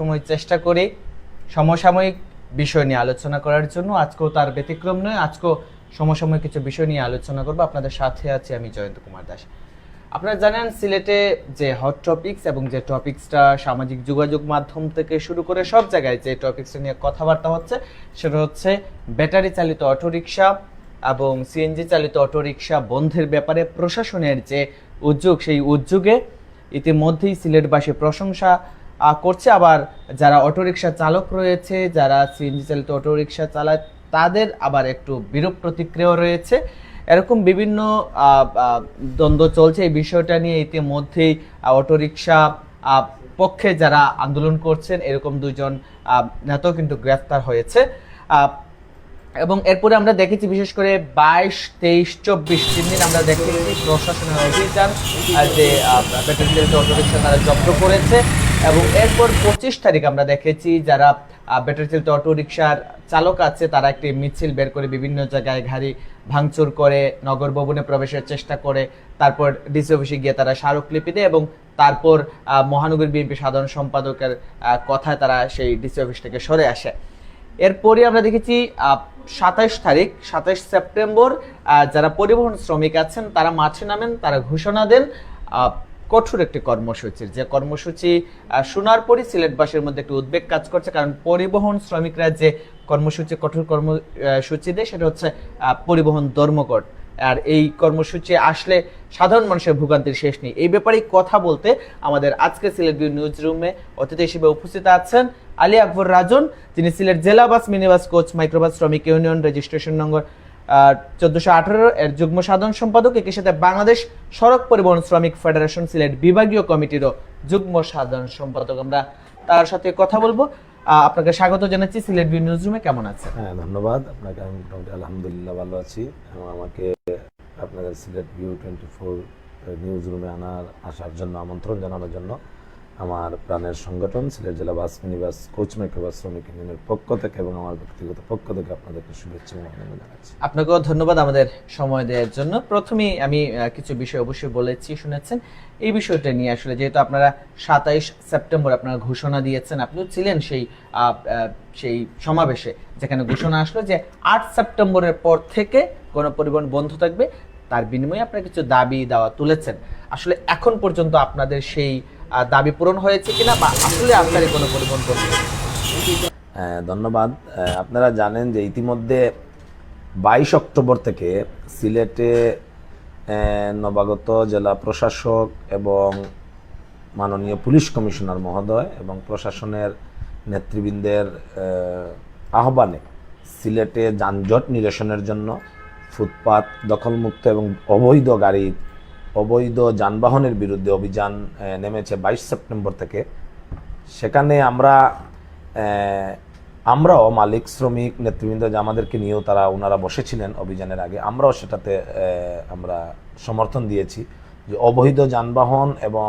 সময় চেষ্টা করি সমসাময়িক বিষয় নিয়ে আলোচনা করার জন্য। আজকেও তার ব্যতিক্রম নয়, আজকেও সমসাময়িক কিছু বিষয় নিয়ে আলোচনা করব। আপনাদের সাথে আছি আমি জয়ন্ত কুমার দাস। আপনারা জানেন, সিলেটে যে হট টপিকস এবং যে টপিকসটা সামাজিক যোগাযোগ মাধ্যম থেকে শুরু করে সব জায়গায় যে টপিকসটা নিয়ে কথাবার্তা হচ্ছে, সেটা হচ্ছে ব্যাটারি চালিত অটোরিকশা এবং সিএনজি চালিত অটোরিকশা বন্ধের ব্যাপারে প্রশাসনের যে উদ্যোগ, সেই উদ্যোগে ইতিমধ্যেই সিলেটবাসী প্রশংসা করছে। আবার যারা অটোরিকশা চালক রয়েছে, যারা সিএনজি চালিত অটোরিকশা চালায়, তাদের আবার একটু বিরূপ প্রতিক্রিয়াও রয়েছে। এরকম বিভিন্ন দ্বন্দ্ব চলছে। এই বিষয়টা নিয়ে ইতিমধ্যেই অটোরিকশা পক্ষে যারা আন্দোলন করছেন, এরকম দুজন নেতাও কিন্তু গ্রেফতার হয়েছে। এবং এরপরে আমরা দেখেছি বিশেষ করে বাইশ তেইশ চব্বিশ তিন দিন আমরা দেখেছি প্রশাসনের আহ, যে ব্যাটারি চালিত অটোরিকশা তারা জব্দ করেছে এবং এরপর পঁচিশ তারিখ আমরা দেখেছি যারা ব্যাটারি চালিত অটোরিকশার চালক আছে তারা একটি মিছিল বের করে বিভিন্ন জায়গায় গাড়ি ভাঙচুর করে নগর ভবনে প্রবেশের চেষ্টা করে তারপর ডিসি অফিসে গিয়ে তারা স্মারকলিপি দেয় এবং তারপর মহানগর বিএনপি সাধারণ সম্পাদকের কথায় তারা সেই ডিসি অফিস থেকে সরে আসে। এরপরে আমরা দেখেছি সাতাইশ তারিখ, সাতাইশ সেপ্টেম্বর যারা পরিবহন শ্রমিক আছেন, তারা মাঠে নামেন, তারা ঘোষণা দেন কঠোর একটি কর্মসূচির। যে কর্মসূচি শোনার পরই সিলেটবাসীর মধ্যে একটি উদ্বেগ কাজ করছে, কারণ পরিবহন শ্রমিকরা যে কর্মসূচি, কঠোর কর্মসূচি দেয়, সেটা হচ্ছে পরিবহন ধর্মঘট। আর এই কর্মসূচি আসলে সাধারণ মানুষের ভোগান্তির শেষ নেই। এই ব্যাপারে কথা বলতে আমাদের আজকে সিলেট নিউজ রুমে অতিথি হিসেবে উপস্থিত আছেন আলী আকবর রাজন, যিনি সিলেট জেলা বাস, মিনিবাস কোচ, মাইক্রোবাস শ্রমিক ইউনিয়ন রেজিস্ট্রেশন নম্বর চোদ্দশো আঠারো এর যুগ্ম সাধারণ সম্পাদক। একই সাথে বাংলাদেশ সড়ক পরিবহন শ্রমিক ফেডারেশন, সিলেট বিভাগীয় কমিটিরও যুগ্ম সাধারণ সম্পাদক। আমরা তার সাথে কথা বলব। আপনাকে স্বাগত জানাচ্ছি সিলেট ভিউ নিউজ রুমে কেমন আছেন? হ্যাঁ ধন্যবাদ। আপনাকে আমি আলহামদুলিল্লাহ ভালো আছি। আমাকে আপনাদের Sylhet view twenty four news রুমে আনার, আসার জন্য, আমন্ত্রণ জানানোর জন্য আমার প্রাণের সংগঠন সিলেট জেলা বাস মিনিবাস, কোচ মাইক্রোবাস শ্রমিক ইউনিয়নের পক্ষ থেকে এবং আমার ব্যক্তিগত পক্ষ থেকে আপনাদেরকে শুভেচ্ছা এবং অভিনন্দন জানাচ্ছি। আপনাকেও ধন্যবাদ আমাদের সময় দেওয়ার জন্য। প্রথমেই আমি কিছু বিষয় অবশ্যই বলেছি, শুনেছেন। এই বিষয়টা নিয়ে আসলে যেহেতু আপনারা সাতাইশ সেপ্টেম্বর আপনারা ঘোষণা দিয়েছেন, আপনিও ছিলেন সেই সেই সমাবেশে যেখানে ঘোষণা আসলো যে আট সেপ্টেম্বরের পর থেকে কোনো পরিবহন বন্ধ থাকবে। তার বিনিময়ে আপনারা কিছু দাবি দাওয়া তুলেছেন। আসলে এখন পর্যন্ত আপনাদের সেই দাবি পূরণ হয়েছে কিনা বা আসলে আপনার কোনো পরিবহন বন্ধ হ্যাঁ, ধন্যবাদ। আপনারা জানেন যে ইতিমধ্যে বাইশ অক্টোবর থেকে সিলেটে নবাগত জেলা প্রশাসক এবং মাননীয় পুলিশ কমিশনার মহোদয় এবং প্রশাসনের নেতৃবৃন্দের আহ্বানে সিলেটে যানজট নিরসনের জন্য ফুটপাত দখলমুক্ত এবং অবৈধ গাড়ি, অবৈধ যানবাহনের বিরুদ্ধে অভিযান নেমেছে বাইশ সেপ্টেম্বর থেকে। সেখানে আমরা আমরাও মালিক, শ্রমিক, নেতৃবৃন্দ যে আমাদেরকে নিয়েও তারা, ওনারা বসেছিলেন অভিযানের আগে, আমরাও সেটাতে আমরা সমর্থন দিয়েছি যে অবৈধ যানবাহন এবং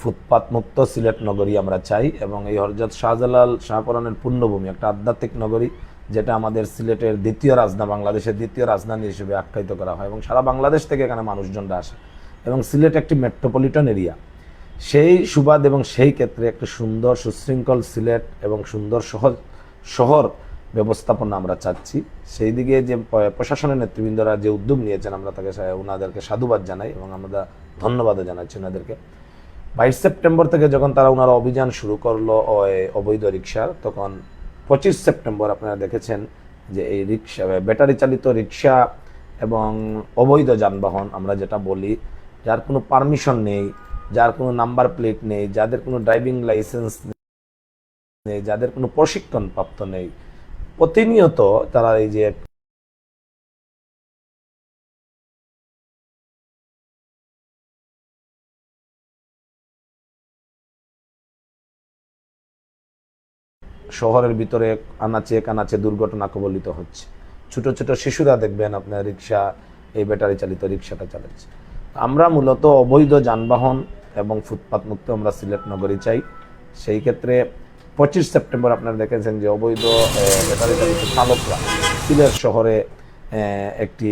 ফুটপাত মুক্ত সিলেট নগরী আমরা চাই এবং এই হরজত শাহজালাল শাহপরানের পূর্ণভূমি, একটা আধ্যাত্মিক নগরী যেটা আমাদের সিলেটের দ্বিতীয় রাজধানী, বাংলাদেশের দ্বিতীয় রাজধানী হিসেবে আখ্যায়িত করা হয় এবং সারা বাংলাদেশ থেকে এখানে মানুষজনরা আসে। এবং সিলেট একটি মেট্রোপলিটন এরিয়া সেই সুবাদ এবং সেই ক্ষেত্রে একটা সুন্দর সুশৃঙ্খল সিলেট এবং সুন্দর সহজ শহর ব্যবস্থাপনা আমরা চাচ্ছি। সেই দিকে যে প্রশাসনের নেতৃবৃন্দরা যে উদ্যোগ নিয়েছেন, আমরা তাকে ওনাদেরকে সাধুবাদ জানাই এবং আমরা ধন্যবাদও জানাচ্ছি ওনাদেরকে বাইশ সেপ্টেম্বর থেকে যখন তারা ওনারা অভিযান শুরু করল অবৈধ রিক্সার তখন পঁচিশ সেপ্টেম্বর আপনারা দেখেছেন যে এই রিক্সা, ব্যাটারি চালিত রিক্সা এবং অবৈধ যানবাহন, আমরা যেটা বলি, যার কোনো পারমিশন নেই, যার কোনো নাম্বার প্লেট নেই, যাদের কোনো ড্রাইভিং লাইসেন্স নেই, যাদের কোনো প্রশিক্ষণপ্রাপ্ত নেই। প্রতিনিয়ত তারা এই যে শহরের ভিতরে আনাচে কানাচে দুর্ঘটনা কবলিত হচ্ছে। ছোট ছোট শিশুরা দেখবেন আপনার রিক্সা, এই ব্যাটারি চালিত রিক্সাটা চালাচ্ছে। আমরা মূলত অবৈধ যানবাহন এবং ফুটপাত মুক্ত আমরা সিলেট নগরী চাই। সেই ক্ষেত্রে পঁচিশ সেপ্টেম্বর আপনারা দেখেছেন যে অবৈধ ব্যাটারি চালিত চালকরা সিলেট শহরে একটি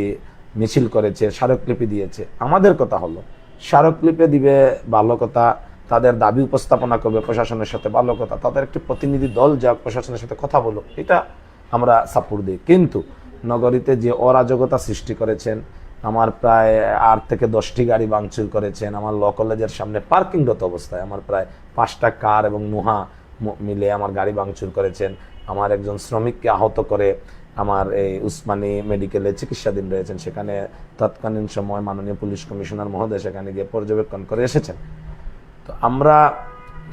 মিছিল করেছে, স্মারকলিপি দিয়েছে। আমাদের কথা হলো, স্মারকলিপি দিবে ভালো কথা তাদের দাবি উপস্থাপনা করবে প্রশাসনের সাথে ভালো কথা, তাদের একটি প্রতিনিধি দল যা প্রশাসনের সাথে কথা বলো এটা আমরা সাপোর্ট দিই। কিন্তু নগরীতে যে অরাজকতা সৃষ্টি করেছেন, আমার প্রায় আট থেকে দশটি গাড়ি ভাঙচুর করেছেন, আমার ল কলেজের সামনে পার্কিংরত অবস্থায় আমার প্রায় পাঁচটা কার এবং নুহা মিলে আমার গাড়ি ভাঙচুর করেছেন। আমার একজন শ্রমিককে আহত করে আমার এই উসমানী মেডিকেলে চিকিৎসাধীন রয়েছেন। সেখানে তৎকালীন সময় মাননীয় পুলিশ কমিশনার মহোদয় সেখানে গিয়ে পর্যবেক্ষণ করে এসেছেন। তো আমরা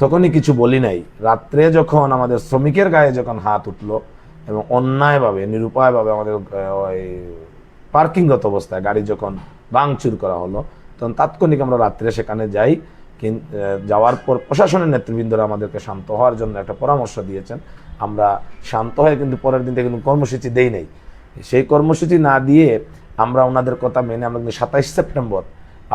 তখনই কিছু বলি নাই। রাত্রে যখন আমাদের শ্রমিকের গায়ে যখন হাত উঠল এবং অন্যায়ভাবে, নিরুপায়ভাবে আমাদের ওই পার্কিংগত অবস্থায় গাড়ি যখন ভাঙচুর করা হলো, তখন তাৎক্ষণিক আমরা রাত্রে সেখানে যাই। যাওয়ার পর প্রশাসনের নেতৃবৃন্দরা আমাদেরকে শান্ত হওয়ার জন্য একটা পরামর্শ দিয়েছেন। আমরা শান্ত হয়ে কিন্তু পরের দিন থেকে কোনো কর্মসূচি দেই নাই। সেই কর্মসূচি না দিয়ে আমরা ওনাদের কথা মেনে আমরা কিন্তু সাতাইশ সেপ্টেম্বর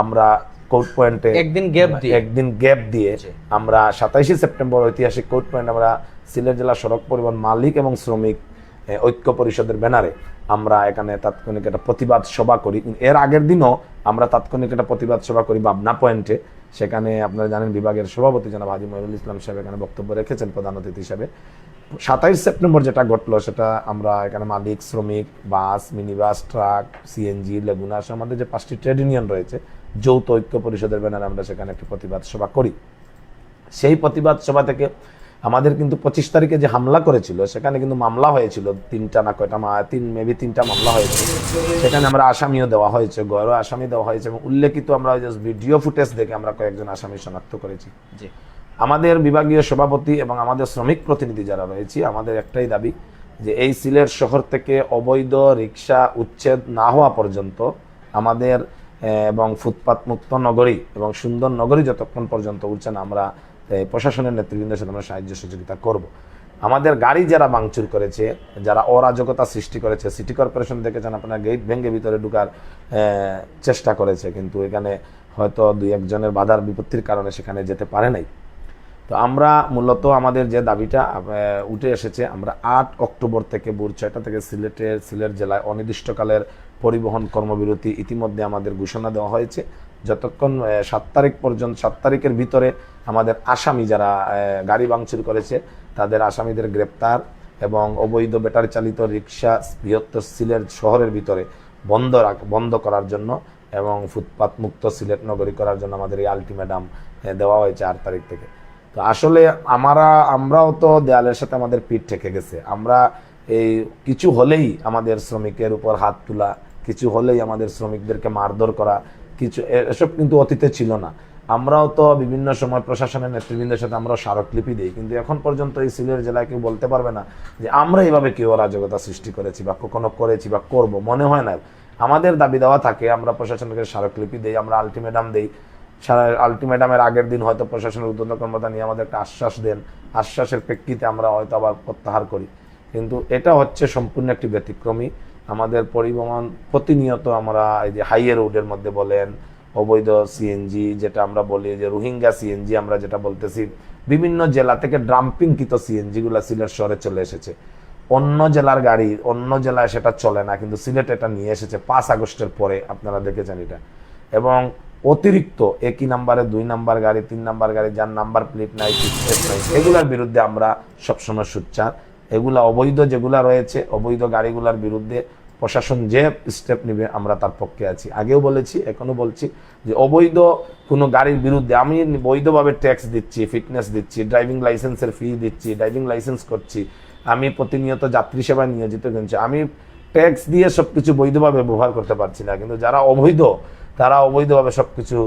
আমরা কোর্ট পয়েন্টে একদিন গ্যাপ দিয়ে। একদিন গ্যাপ দিয়ে আমরা সাতাইশে সেপ্টেম্বর ঐতিহাসিক কোর্ট পয়েন্ট আমরা সিলেট জেলা সড়ক পরিবহন মালিক এবং শ্রমিক ঐক্য পরিষদের ব্যানারে আমরা এখানে তাৎক্ষণিক একটা প্রতিবাদ সভা করি। এর আগের দিনও আমরা তাৎক্ষণিক একটা প্রতিবাদ সভা করি বাবনা পয়েন্টে সেখানে আপনারা জানেন বিভাগের সভাপতি জনাব হাজি মহিরুল ইসলাম সাহেব এখানে বক্তব্য রেখেছেন প্রধান অতিথি হিসাবে। সাতাইশ সেপ্টেম্বর যেটা ঘটলো সেটা আমরা এখানে মালিক শ্রমিক bus mini bus truck CNG লেগুনা আমাদের যে পাঁচটি ট্রেড ইউনিয়ন রয়েছে যৌথ ঐক্য পরিষদের ব্যানারে আমরা সেখানে একটি প্রতিবাদ সভা করি। সেই প্রতিবাদ সভা থেকে আমাদের কিন্তু পঁচিশ তারিখে যে হামলা করেছিল সেখানে কিন্তু মামলা হয়েছিল। তিনটা না কয়টা তিন মেবি তিনটা মামলা হয়েছে। সেখানে আমরা আসামিও দেওয়া হয়েছে গড় আসামি দেওয়া হয়েছে এবং উল্লেখিত আমরা ভিডিও ফুটেজ দেখে আমরা কয়েকজন আসামি শনাক্ত করেছি। আমাদের বিভাগীয় সভাপতি এবং আমাদের শ্রমিক প্রতিনিধি যারা রয়েছে আমাদের একটাই দাবি যে এই সিলেট শহর থেকে অবৈধ রিক্সা উচ্ছেদ না হওয়া পর্যন্ত আমাদের এবং ফুটপাত মুক্ত নগরী এবং সুন্দর নগরী যতক্ষণ পর্যন্ত উঠছেন আমরা প্রশাসনের নেতৃবৃন্দের সাথে আমরা সাহায্য সহযোগিতা করব। আমাদের গাড়ি যারা ভাঙচুর করেছে, যারা অরাজকতা সৃষ্টি করেছে, সিটি কর্পোরেশন দেখেছেন আপনার, গেট ভেঙে ভিতরে ঢুকার চেষ্টা করেছে, কিন্তু এখানে হয়তো দুই একজনের বাধার বিপত্তির কারণে সেখানে যেতে পারে নাই। তো আমরা মূলত আমাদের যে দাবিটা উঠে এসেছে, আমরা আট অক্টোবর থেকে ভোর ছয়টা থেকে সিলেটের সিলেট জেলায় অনির্দিষ্টকালের পরিবহন কর্মবিরতি ইতিমধ্যে আমাদের ঘোষণা দেওয়া হয়েছে। যতক্ষণ সাত তারিখ পর্যন্ত, সাত তারিখের ভিতরে আমাদের আসামি যারা গাড়ি ভাঙচুর করেছে, তাদের আসামিদের গ্রেপ্তার এবং অবৈধ ব্যাটারি চালিত রিক্সা বৃহত্তর সিলেট শহরের ভিতরে বন্ধ রাখ, বন্ধ করার জন্য এবং ফুটপাত মুক্ত সিলেট নগরী করার জন্য আমাদের এই আলটিমেটাম দেওয়া হয়েছে আট তারিখ থেকে। তো আসলে আমরা, আমরাও তো দেয়ালের সাথে আমাদের পিঠ ঠেকে গেছে। আমরা এই কিছু হলেই আমাদের শ্রমিকের উপর হাত তোলা, কিছু হলেই আমাদের শ্রমিকদেরকে মারধর করা, কিছু এসব কিন্তু অতীতে ছিল না। আমরাও তো বিভিন্ন সময় প্রশাসনের নেতৃবৃন্দের সাথে আমরা স্মারকলিপি দিই, কিন্তু এখন পর্যন্ত এই সিলেট জেলায় কেউ বলতে পারবে না যে আমরা এইভাবে কেউ অরাজকতা সৃষ্টি করেছি বা কখনো করেছি বা করব, মনে হয় না। আমাদের দাবি দেওয়া থাকে, আমরা প্রশাসনকে স্মারকলিপি দিই, আমরা আলটিমেটাম দিই। সারা আলটিমেটামের আগের দিন হয়তো প্রশাসনের উদ্যোগ কর্মতা নিয়ে আমাদের একটা আশ্বাস দেন। আশ্বাসের প্রেক্ষিতে আমরা হয়তো আবার প্রত্যাহার করি। কিন্তু এটা হচ্ছে সম্পূর্ণ একটি ব্যতিক্রমী। আমাদের পরিবহন প্রতিনিয়ত আমরা এই যে হাইওয়ে রোডের মধ্যে বলেন, অবৈধ সিএনজি যেটা আমরা বলি, যে রোহিঙ্গা সিএনজি আমরা যেটা বলতেছি, বিভিন্ন জেলা থেকে ড্রাম্পিংকৃত সিএনজি গুলা সিলেট শহরে চলে এসেছে। অন্য জেলার গাড়ি, অন্য জেলায় সেটা চলে না, কিন্তু সিলেট এটা নিয়ে এসেছে পাঁচ আগস্টের পরে। আপনারা দেখেছেন এটা। এবং অতিরিক্ত একই নাম্বারে, দুই নাম্বার গাড়ি, তিন নাম্বার গাড়ি, যার নাম্বার, প্লেট নাই নাই এগুলার বিরুদ্ধে আমরা সবসময় সুচ্চার। এগুলা অবৈধ যেগুলা রয়েছে, অবৈধ গাড়িগুলার বিরুদ্ধে প্রশাসন যে স্টেপ নেবে, আমরা তার পক্ষে আছি। আগেও বলেছি, এখনও বলছি যে অবৈধ কোনো গাড়ির বিরুদ্ধে আমি বৈধভাবে ট্যাক্স দিচ্ছি ফিটনেস দিচ্ছি ড্রাইভিং লাইসেন্সের ফি দিচ্ছি ড্রাইভিং লাইসেন্স করছি, আমি প্রতিনিয়ত যাত্রী সেবায় নিয়োজিত কিনছি আমি ট্যাক্স দিয়ে সব কিছু বৈধভাবে ব্যবহার করতে পারছি না। কিন্তু যারা অবৈধ তারা অবৈধভাবে সব কিছু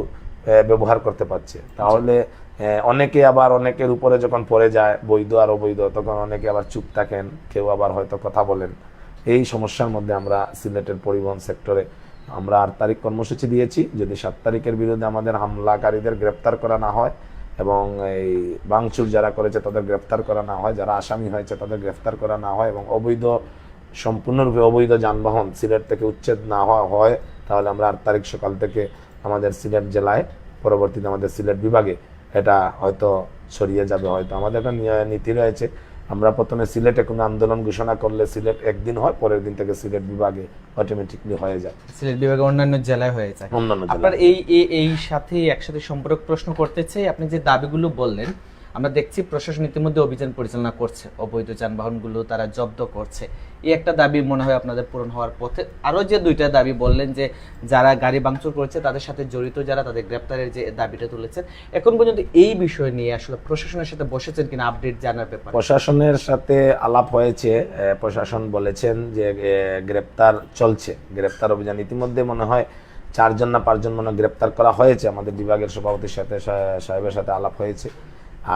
ব্যবহার করতে পারছে। তাহলে অনেকে আবার অনেকের উপরে যখন পড়ে যায়, বৈধ আর অবৈধ, তখন অনেকে আবার চুপ থাকেন, কেউ আবার হয়তো কথা বলেন। এই সমস্যার মধ্যে আমরা সিলেটের পরিবহন সেক্টরে আমরা আট তারিখ কর্মসূচি দিয়েছি। যদি সাত তারিখের বিরুদ্ধে আমাদের হামলাকারীদের গ্রেপ্তার করা না হয় এবং এই বাংচুর যারা করেছে তাদের গ্রেপ্তার করা না হয়, যারা আসামি হয়েছে তাদের গ্রেপ্তার করা না হয় এবং অবৈধ, সম্পূর্ণরূপে অবৈধ যানবাহন সিলেট থেকে উচ্ছেদ না হওয়া হয় তাহলে আমরা আট তারিখ সকাল থেকে আমাদের সিলেট জেলায় পরবর্তীতে আমাদের সিলেট বিভাগে এটা হয়তো ছড়িয়ে যাবে। হয়তো আমাদের একটা নিয়- নীতি রয়েছে। আমরা প্রথমে সিলেটে কোনো আন্দোলন ঘোষণা করলে সিলেট একদিন হয় পরের দিন থেকে সিলেট বিভাগে অটোমেটিকলি হয়ে যায়। সিলেট বিভাগে অন্যান্য জেলায় হয়ে যায়। অন্যান্য আপনার এই এই- এই সাথে একসাথে সম্পর্ক প্রশ্ন করতে চাই। আপনি যে দাবিগুলো বললেন আমরা দেখছি প্রশাসন ইতিমধ্যে অভিযান পরিচালনা করছে। অবৈধ যানবাহনগুলো তারা জব্দ করছে। এই একটা দাবি মনে হয় আপনাদের পূরণ হওয়ার পথে। আরও যে দুইটা দাবি বললেন যে, যারা গাড়ি ভাঙচুর করেছে তাদের সাথে জড়িত যারা, তাদের গ্রেপ্তারের যে দাবিটা তুলেছেন, এখন পর্যন্ত এই বিষয় নিয়ে আসলে প্রশাসনের সাথে বসেছেন কিনা আপডেট জানার ব্যাপারে। প্রশাসনের সাথে আলাপ হয়েছে। প্রশাসন বলেছেন যে গ্রেপ্তার চলছে। গ্রেপ্তার অভিযান ইতিমধ্যে মনে হয় চারজন না পাঁচজন মনে গ্রেপ্তার করা হয়েছে। আমাদের বিভাগের সভাপতির সাথে সাহেবের সাথে আলাপ হয়েছে।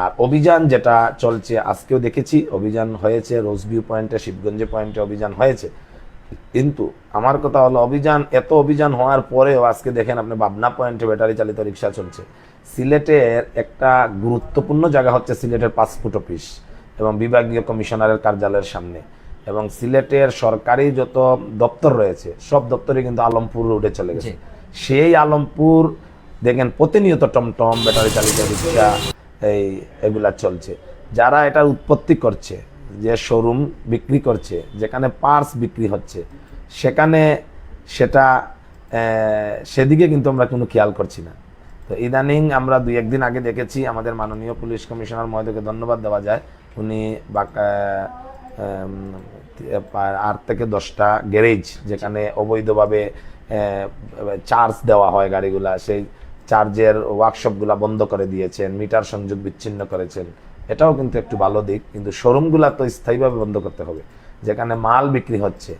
আর অভিযান যেটা চলছে আজকেও দেখেছি অভিযান হয়েছে রোজভিউ পয়েন্টে শিবগঞ্জে পয়েন্টে অভিযান হয়েছে। কিন্তু আমার কথা হলো অভিযান এত অভিযান হওয়ার পরেও আজকে দেখেন আপনি বাবনা পয়েন্টে ব্যাটারি চালিত রিক্সা চলছে। সিলেটের একটা গুরুত্বপূর্ণ জায়গা হচ্ছে সিলেটের পাসপোর্ট অফিস এবং বিভাগীয় কমিশনারের কার্যালয়ের সামনে। এবং সিলেটের সরকারি যত দপ্তর রয়েছে সব দপ্তরে কিন্তু আলমপুর রোডে চলে গেছে। সেই আলমপুর দেখেন প্রতিনিয়ত টমটম ব্যাটারি চালিত রিক্সা এই, এগুলা চলছে। যারা এটার উৎপত্তি করছে, যে শোরুম বিক্রি করছে, যেখানে পার্স বিক্রি হচ্ছে, সেখানে সেটা সেদিকে কিন্তু আমরা কোনো খেয়াল করছি না। তো ইদানিং আমরা দুই একদিন আগে দেখেছি, আমাদের মাননীয় পুলিশ কমিশনার মহোদয়কে ধন্যবাদ দেওয়া যায়। উনি আট থেকে দশটা গ্যারেজ যেখানে অবৈধভাবে চার্জ দেওয়া হয় গাড়িগুলা, সেই চার্জের ওয়ার্কশপগুলা বন্ধ করে দিয়েছেন মিটার সংযোগ বিচ্ছিন্ন করেছেন। এটাও কিন্তু একটু ভালো দিক কিন্তু শোরুমগুলা তো স্থায়ীভাবে বন্ধ করতে হবে যেখানে মাল বিক্রি হচ্ছে।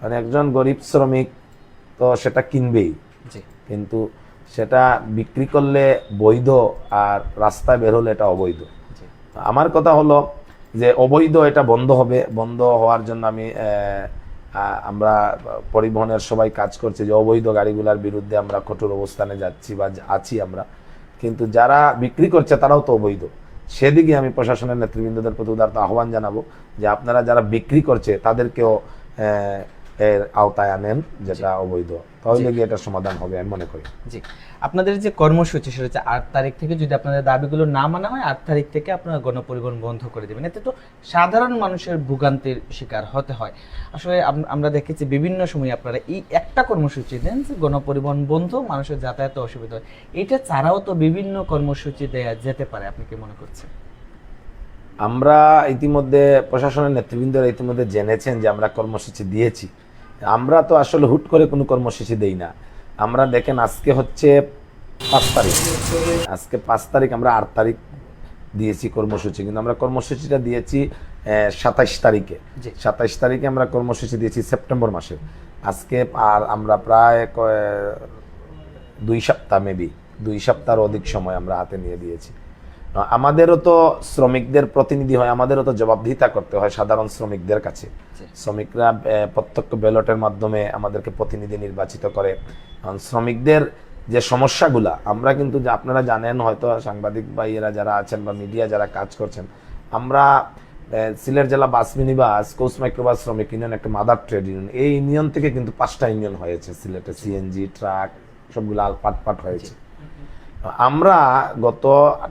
মানে একজন গরিব শ্রমিক তো সেটা কিনবেই। কিন্তু সেটা বিক্রি করলে বৈধ আর রাস্তায় বের হলে এটা অবৈধ। আমার কথা হলো যে অবৈধ এটা বন্ধ হবে বন্ধ হওয়ার জন্য আমি আমরা পরিবহনের সবাই কাজ করছে যে অবৈধ গাড়িগুলোর বিরুদ্ধে আমরা কঠোর অবস্থানে যাচ্ছি বা আছি আমরা। কিন্তু যারা বিক্রি করছে তারাও তো অবৈধ। সেদিকে আমি প্রশাসনের নেতৃবৃন্দদের প্রতি উদারতা আহ্বান জানাব যে আপনারা যারা বিক্রি করছে তাদেরকেও এর আওতায় আনেন যেটা অবৈধ। তাহলে গিয়ে এটার সমাধান হবে আমি মনে করি। জি। আপনাদের যে কর্মসূচি সেটা হচ্ছে আট তারিখ থেকে যদি আপনাদের দাবিগুলো না মানা হয় আট তারিখ থেকে আপনারা গণপরিবহন বন্ধ করে দেবেন। এতে তো সাধারণ মানুষের ভোগান্তির শিকার হতে হয়। আসলে আমরা দেখেছি বিভিন্ন সময় আপনারা এই একটা কর্মসূচি দেন যে গণপরিবহন বন্ধ মানুষের যাতায়াতে অসুবিধা হয়। এটা ছাড়াও তো বিভিন্ন কর্মসূচি দেয়া যেতে পারে। আপনি কি মনে করছেন? আমরা ইতিমধ্যে প্রশাসনের নেতৃবৃন্দরা ইতিমধ্যে জেনেছেন যে আমরা কর্মসূচি দিয়েছি। আমরা তো আসলে হুট করে কোনো কর্মসূচি দেই না। আমরা দেখেন আজকে হচ্ছে পাঁচ তারিখ। আজকে পাঁচ তারিখ আমরা আট তারিখ দিয়েছি কর্মসূচি কিন্তু আমরা কর্মসূচিটা দিয়েছি সাতাইশ তারিখে। সাতাইশ তারিখে আমরা কর্মসূচি দিয়েছি সেপ্টেম্বর মাসে। আজকে আর আমরা প্রায় দুই সপ্তাহ মেবি দুই সপ্তাহের অধিক সময় আমরা হাতে নিয়ে দিয়েছি। আমাদেরও তো শ্রমিকদের প্রতিনিধি হয় আমাদেরও তো জবাবদিহিতা করতে হয় সাধারণ শ্রমিকদের কাছে। শ্রমিকরা প্রত্যক্ষ ব্যালটের মাধ্যমে আমাদেরকে প্রতিনিধি নির্বাচিত করে। কারণ শ্রমিকদের যে সমস্যাগুলা আমরা কিন্তু আপনারা জানেন হয়তো সাংবাদিক বা ভাইয়েরা যারা আছেন বা মিডিয়া যারা কাজ করছেন আমরা সিলেট জেলা বাস মিনিবাস কোচ মাইক্রোবাস শ্রমিক ইউনিয়ন একটা মাদার ট্রেড ইউনিয়ন। এই ইউনিয়ন থেকে কিন্তু পাঁচটা ইউনিয়ন হয়েছে সিলেটে। সিএনজি ট্রাক সবগুলো আল পাট পাট হয়েছে। আমরা গত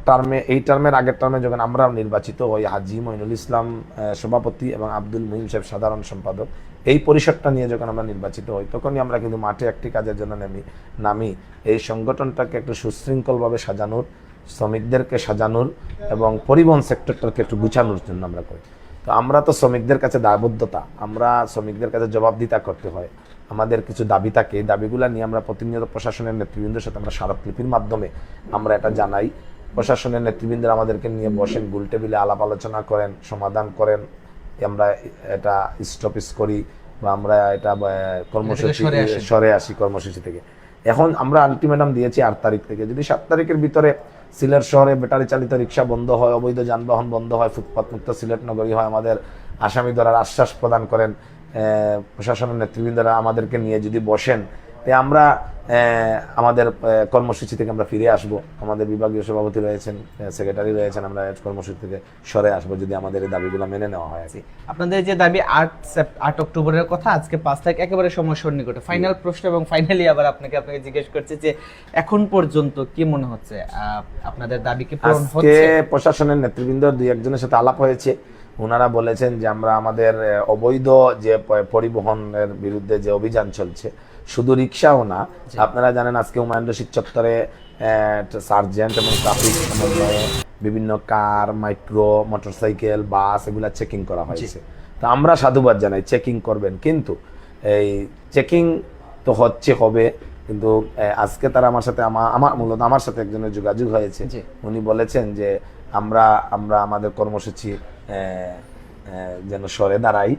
টার্মে এই টার্মের আগের টার্মে যখন আমরা নির্বাচিত হই, হাজি মইনুল ইসলাম সভাপতি এবং আব্দুল মুহিম সাহেব সাধারণ সম্পাদক, এই পরিষদটা নিয়ে যখন আমরা নির্বাচিত হই, তখনই আমরা কিন্তু মাঠে একটি কাজের জন্য নামি নামি। এই সংগঠনটাকে একটু সুশৃঙ্খলভাবে সাজানোর, শ্রমিকদেরকে সাজানোর এবং পরিবহন সেক্টরটাকে একটু গুছানোর জন্য আমরা করি। তো আমরা তো শ্রমিকদের কাছে দায়বদ্ধতা, আমরা শ্রমিকদের কাছে জবাবদিতা করতে হয়। আমাদের কিছু দাবি থাকে দাবিগুলো নিয়ে আমরা প্রতিনিয়ত প্রশাসনের নেতৃবৃন্দের সাথে আমরা স্মারকলিপির মাধ্যমে আমরা এটা জানাই। প্রশাসনের নেতৃবৃন্দরা আমাদেরকে নিয়ে বসেন গুল টেবিলে আলাপ আলোচনা করেন সমাধান করেন আমরা এটা স্টপিস করি বা আমরা এটা কর্মসূচি সরে আসি। কর্মসূচি থেকে। এখন আমরা আলটিমেটাম দিয়েছি আট তারিখ থেকে। যদি সাত তারিখের ভিতরে সিলেট শহরে ব্যাটারি চালিত রিক্সা বন্ধ হয় অবৈধ যানবাহন বন্ধ হয় ফুটপাত মুক্ত সিলেট নগরী হয় আমাদের আসামি ধরার আশ্বাস প্রদান করেন প্রশাসনের নেতৃবৃন্দরা আমাদেরকে নিয়ে যদি বসেন তে আমরা আমাদের কর্মসূচি থেকে আমরা ফিরে আসব। আমাদের বিভাগীয় সভাপতি রয়েছেন সেক্রেটারি রয়েছেন আমরা কর্মসূচি থেকে সরে আসব যদি আমাদের এই দাবিগুলো মেনে নেওয়া হয়। জি। আপনাদের যে দাবি আট আট অক্টোবরের কথা আজকে পাঁচ তারিখ একেবারে সমস্যার নিকটে। ফাইনাল প্রশ্ন এবং ফাইনালি আবার আপনাকে আপনাকে জিজ্ঞেস করছি যে এখন পর্যন্ত কি মনে হচ্ছে? আপনাদের দাবি কি পূরণ হচ্ছে? প্রশাসনের নেতৃবৃন্দ দুই একজনের সাথে আলাপ হয়েছে। ওনারা বলেছেন যে আমরা আমাদের অবৈধ যে পরিবহনের বিরুদ্ধে যে অভিযান চলছে শুধু রিক্সাও না আপনারা জানেন আজকে হুমায়ুন রশিদ চত্বরে সার্জেন্ট এবং ট্রাফিক সমন্বয়ে বিভিন্ন কার মাইক্রো মোটরসাইকেল বাস এগুলা চেকিং করা হয়েছে। তো আমরা সাধুবাদ জানাই চেকিং করবেন। কিন্তু এই চেকিং তো হচ্ছে হবে। কিন্তু আজকে তারা আমার সাথে আমার আমার মূলত আমার সাথে একজনের যোগাযোগ হয়েছে। উনি বলেছেন যে আমরা আমরা আমাদের কর্মসূচি যেন সরে দাঁড়াই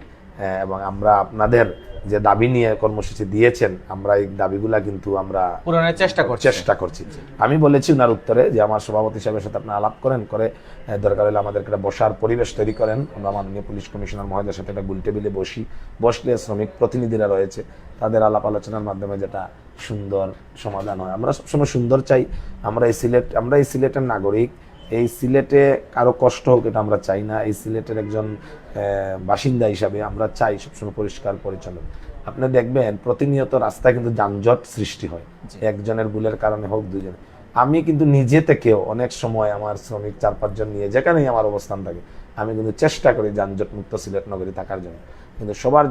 এবং আমরা আপনাদের যে দাবি নিয়ে কর্মসূচি দিয়েছেন আমরা এই দাবিগুলা কিন্তু আমরা পূরণের চেষ্টা করছি। চেষ্টা করছি। আমি বলেছি ওনার উত্তরে যে আমার সভাপতি সাহেবের সাথে আপনি আলাপ করেন করে দরকার হলে আমাদেরকে একটা বসার পরিবেশ তৈরি করেন। আমরা মাননীয় পুলিশ কমিশনার মহোদয়ের সাথে একটা গুল টেবিলে বসি। বসলে শ্রমিক প্রতিনিধিরা রয়েছে তাদের আলাপ আলোচনার মাধ্যমে যেটা সুন্দর সমাধান হয়। আমরা সবসময় সুন্দর চাই। আমরা এই সিলেট আমরা এই সিলেটের নাগরিক এই সিলেটে কারও কষ্ট হোক এটা আমরা চাই না। এই সিলেটের একজন বাসিন্দা হিসাবে আমরা চাই সবসময় পরিষ্কার পরিচ্ছন্ন। আপনি দেখবেন প্রতিনিয়ত রাস্তায় কিন্তু যানজট সৃষ্টি হয়। একজনের ভুলের কারণে হোক দুজনে আমি কিন্তু নিজে থেকেও অনেক সময় আমার শ্রমিক চার পাঁচজন নিয়ে যেখানেই আমার অবস্থান থাকে আমি কিন্তু চেষ্টা করি যানজট মুক্ত সিলেট নগরী থাকার জন্য। কিন্তু সবার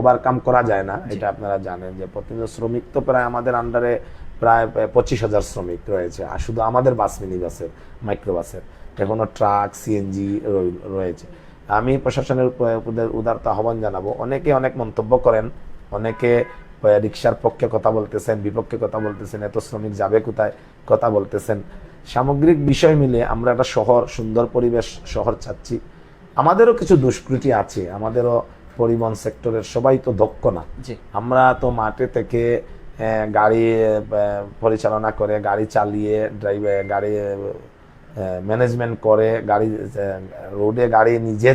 ওভারকাম করা যায় না এটা আপনারা জানেন যে প্রতিনিয়ত শ্রমিক তো প্রায় আমাদের আন্ডারে প্রায় পঁচিশ হাজার শ্রমিক রয়েছে আর শুধু আমাদের বাস মিনি বাসের মাইক্রো বাসের এখনও ট্রাক সিএনজি রয়েছে। আমি প্রশাসনের উদারতা আহ্বান জানাব অনেকে অনেক মন্তব্য করেন অনেকে রিক্সার পক্ষে কথা বলতেছেন বিপক্ষে কথা বলতেছেন এত শ্রমিক যাবে কোথায় কথা বলতেছেন। সামগ্রিক বিষয় মিলে আমরা একটা শহর সুন্দর পরিবেশ শহর চাচ্ছি। আমাদেরও কিছু দুষ্কৃতি আছে আমাদেরও পরিবহন সেক্টরের সবাই তো দক্ষ না। আমরা তো মাঠে থেকে গাড়ি পরিচালনা করে, গাড়ি চালিয়ে ড্রাইভার গাড়ি ম্যানেজমেন্ট করে, গাড়ি রোডে গাড়ি নিজে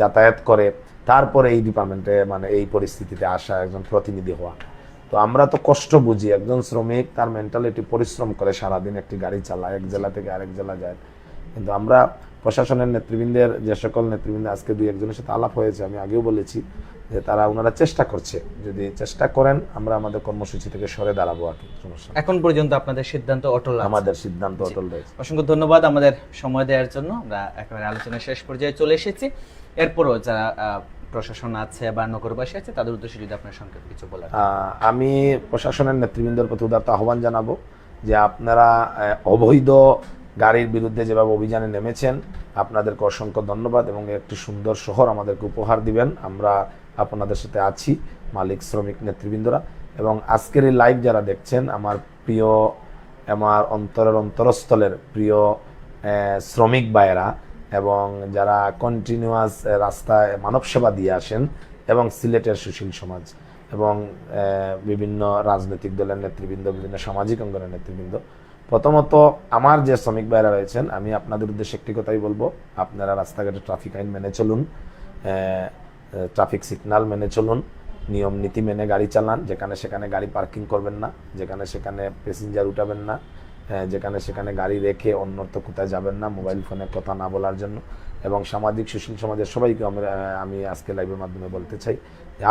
যাতায়াত করে, তারপরে এই ডিপার্টমেন্টে মানে এই পরিস্থিতিতে আসা একজন প্রতিনিধি হওয়া। তো আমরা তো কষ্ট বুঝি, একজন শ্রমিক তার মেন্টালিটি পরিশ্রম করে সারাদিন একটি গাড়ি চালায়, এক জেলা থেকে আরেক জেলা যায়। কিন্তু আমরা প্রশাসনের নেতৃবৃন্দের যে সকল নেতৃবৃন্দ আজকে দুই একজনের সাথে আলাপ হয়েছে আমি আগেও বলেছি যে তারা ওনারা চেষ্টা করছে যদি চেষ্টা করেন আমরা আমাদের কর্মসূচি থেকে সরে দাঁড়াবো আর কি সমস্যা এখন পর্যন্ত আপনাদের সিদ্ধান্ত অটল আমাদের সিদ্ধান্ত অটল রয়েছে। অসংখ্য ধন্যবাদ আমাদের সময় দেওয়ার জন্য। আমরা একেবারে আলোচনার শেষ পর্যায়ে চলে এসেছি। এরপরও যারা প্রশাসন আছে বা নগরবাসী আছে তাদের উদ্দেশ্যে যদি আপনার সংক্ষেপ কিছু বলার আমি প্রশাসনের নেতৃবৃন্দের প্রতি উদারত আহ্বান জানাব যে আপনারা অবৈধ গাড়ির বিরুদ্ধে যেভাবে অভিযানে নেমেছেন, আপনাদেরকে অসংখ্য ধন্যবাদ এবং একটি সুন্দর শহর আমাদেরকে উপহার দিবেন। আমরা আপনাদের সাথে আছি, মালিক, শ্রমিক, নেতৃবৃন্দরা। এবং আজকের এই লাইভ যারা দেখছেন, আমার প্রিয়, আমার অন্তরের অন্তরস্থলের প্রিয় শ্রমিক ভাইয়েরা এবং যারা কন্টিনিউয়াস রাস্তায় মানব সেবা দিয়ে আসেন এবং সিলেটের সুশীল সমাজ এবং বিভিন্ন রাজনৈতিক দলের নেতৃবৃন্দ, বিভিন্ন সামাজিক অঙ্গনের নেতৃবৃন্দ প্রথমত, আমার যে শ্রমিক ভাইরা রয়েছেন, আমি আপনাদের উদ্দেশ্যে একটি কথাই বলব। আপনারা রাস্তাঘাটে ট্রাফিক আইন মেনে চলুন ট্রাফিক সিগন্যাল মেনে চলুন, নিয়ম নীতি মেনে গাড়ি চালান, যেখানে সেখানে গাড়ি পার্কিং করবেন না, যেখানে সেখানে প্যাসেঞ্জার উঠাবেন না যেখানে সেখানে গাড়ি রেখে অন্যত্র কোথায় যাবেন না, মোবাইল ফোনে কথা না বলার জন্য। এবং সামাজিক, সুশীল সমাজের সবাইকে আমরা আমি আজকে লাইভের মাধ্যমে বলতে চাই,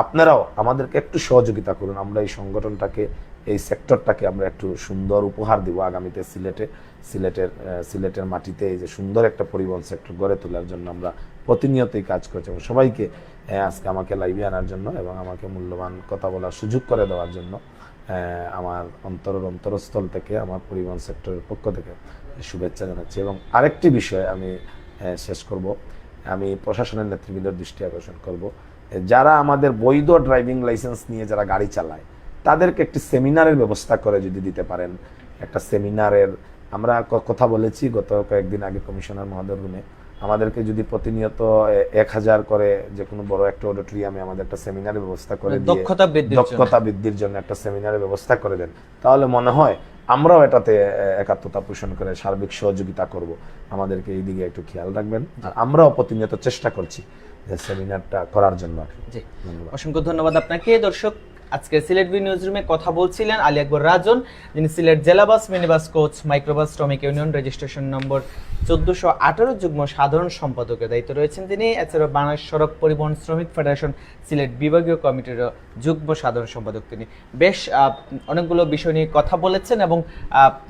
আপনারাও আমাদেরকে একটু সহযোগিতা করুন। আমরা এই সংগঠনটাকে এই সেক্টরটাকে আমরা একটু সুন্দর উপহার দিব আগামীতে সিলেটে, সিলেটের সিলেটের মাটিতে এই যে সুন্দর একটা পরিবহন সেক্টর গড়ে তোলার জন্য আমরা প্রতিনিয়তই কাজ করছি এবং সবাইকে আজকে আমাকে লাইভে আনার জন্য এবং আমাকে মূল্যবান কথা বলার সুযোগ করে দেওয়ার জন্য আমার অন্তরের অন্তরস্থল থেকে, আমার পরিবহন সেক্টরের পক্ষ থেকে শুভেচ্ছা জানাচ্ছি এবং আরেকটি বিষয় আমি শেষ করব। আমি প্রশাসনের নেতৃবৃন্দের দৃষ্টি আকর্ষণ করব। যারা আমাদের বৈধ ড্রাইভিং লাইসেন্স নিয়ে যারা গাড়ি চালায় তাদেরকে একটি সেমিনারের ব্যবস্থা করে যদি দিতে পারেন। একটা সেমিনারের আমরা কথা বলেছি গত কয়েকদিন আগে কমিশনার মহোদয়ের রুমে আমাদেরকে যদি প্রতিনিয়ত এক হাজার করে যে কোনো বড় একটা অডিটোরিয়ামে আমাদের একটা সেমিনারের ব্যবস্থা করে দক্ষতা বৃদ্ধির। দক্ষতা বৃদ্ধির জন্য একটা সেমিনারের ব্যবস্থা করে দেন তাহলে মনে হয় আমরাও এটাতে একাত্মতা পোষণ করে সার্বিক সহযোগিতা করব। আমাদেরকে এই দিকে একটু খেয়াল রাখবেন। আর আমরাও প্রতিনিয়ত চেষ্টা করছি সেমিনারটা করার জন্য। অসংখ্য ধন্যবাদ আপনাকে। দর্শক আজকে সিলেট বি নিউজ রুমে কথা বলছিলেন আলী আকবর রাজন, যিনি সিলেট জেলা বাস মিনিবাস কোচ, মাইক্রোবাস, শ্রমিক ইউনিয়ন, রেজিস্ট্রেশন নম্বর চোদ্দশো আঠারো যুগ্ম সাধারণ সম্পাদকের দায়িত্ব রয়েছেন তিনি। এছাড়াও বাংলাদেশ সড়ক পরিবহন শ্রমিক ফেডারেশন, সিলেট বিভাগীয় কমিটির যুগ্ম সাধারণ সম্পাদক তিনি। বেশ অনেকগুলো বিষয় নিয়ে কথা বলেছেন এবং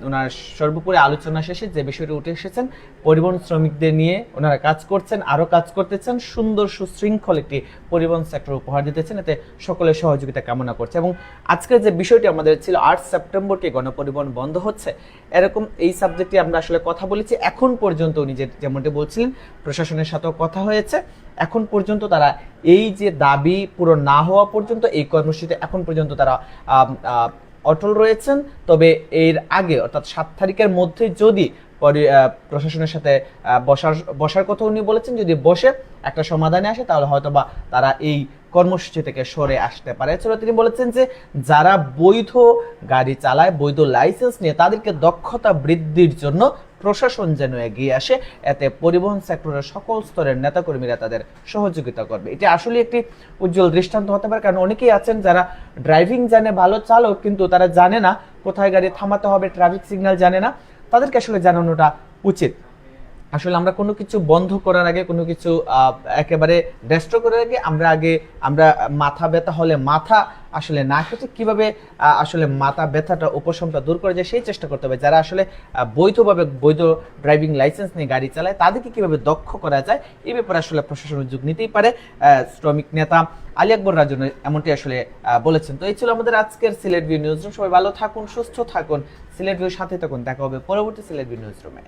ওনার সর্বোপরি আলোচনা শেষে যে বিষয়টি উঠে এসেছেন, পরিবহন শ্রমিকদের নিয়ে ওনারা কাজ করছেন, আরও কাজ করতেছেন, সুন্দর সুশৃঙ্খল একটি পরিবহন সেক্টর উপহার দিতেছেন। এতে সকলের সহযোগিতা কামনা করছে এবং আজকের যে বিষয়টি আমাদের ছিল আট সেপ্টেম্বরকে গণপরিবহন বন্ধ হচ্ছে, এরকম এই সাবজেক্টে আমরা আসলে কথা বলেছি। এখন পর্যন্ত উনি যে যেমনটি বলছিলেন, প্রশাসনের সাথেও কথা হয়েছে। এখন পর্যন্ত তারা এই যে দাবি পুরো না হওয়া পর্যন্ত এই কর্মসূচিতে এখন পর্যন্ত তারা অটল রয়েছেন। তবে এর আগে, অর্থাৎ সাত তারিখের মধ্যে যদি পরে প্রশাসনের সাথে বসার বসার কথা উনি বলেছেন, যদি বসে একটা সমাধানে আসে, তাহলে হয়তো বা তারা এই কর্মসূচি থেকে সরে আসতে পারে। এছাড়া তিনি বলেছেন যে, যারা বৈধ গাড়ি চালায়, বৈধ লাইসেন্স নিয়ে তাদেরকে দক্ষতা বৃদ্ধির জন্য প্রশাসন যেন এগিয়ে আসে, এতে পরিবহন সেক্টরের সকল স্তরের নেতাকর্মীরা তাদের সহযোগিতা করবে। এটি আসলে একটি উজ্জ্বল দৃষ্টান্ত হতে পারে, কারণ অনেকেই আছেন যারা ড্রাইভিং জানে, ভালো চালক, কিন্তু তারা জানে না কোথায় গাড়ি থামাতে হবে, ট্রাফিক সিগন্যাল জানে না। তাদেরকে আসলে জানানোটা উচিত। আসলে আমরা কোনো কিছু বন্ধ করার আগে, কোনো কিছু একেবারে ডেস্ট্র করার আগে আমরা আগে, আমরা মাথা ব্যথা হলে মাথা আসলে না খেতে, কীভাবে আসলে মাথা ব্যথাটা, উপশমটা দূর করা যায় সেই চেষ্টা করতে হবে। যারা আসলে বৈধভাবে বৈধ ড্রাইভিং লাইসেন্স নিয়ে গাড়ি চালায়, তাদেরকে কীভাবে দক্ষ করা যায় এই ব্যাপারে আসলে প্রশাসন উদ্যোগ নিতেই পারে শ্রমিক নেতা আলী আকবর রাজন এমনটি আসলে বলেছেন। তো এই ছিল আমাদের আজকের সিলেট ভিউ নিউজ রুম সবাই ভালো থাকুন, সুস্থ থাকুন। সিলেট ভিউ সাথে থাকুন। দেখা হবে পরবর্তী সিলেট ভিউ নিউজ রুমে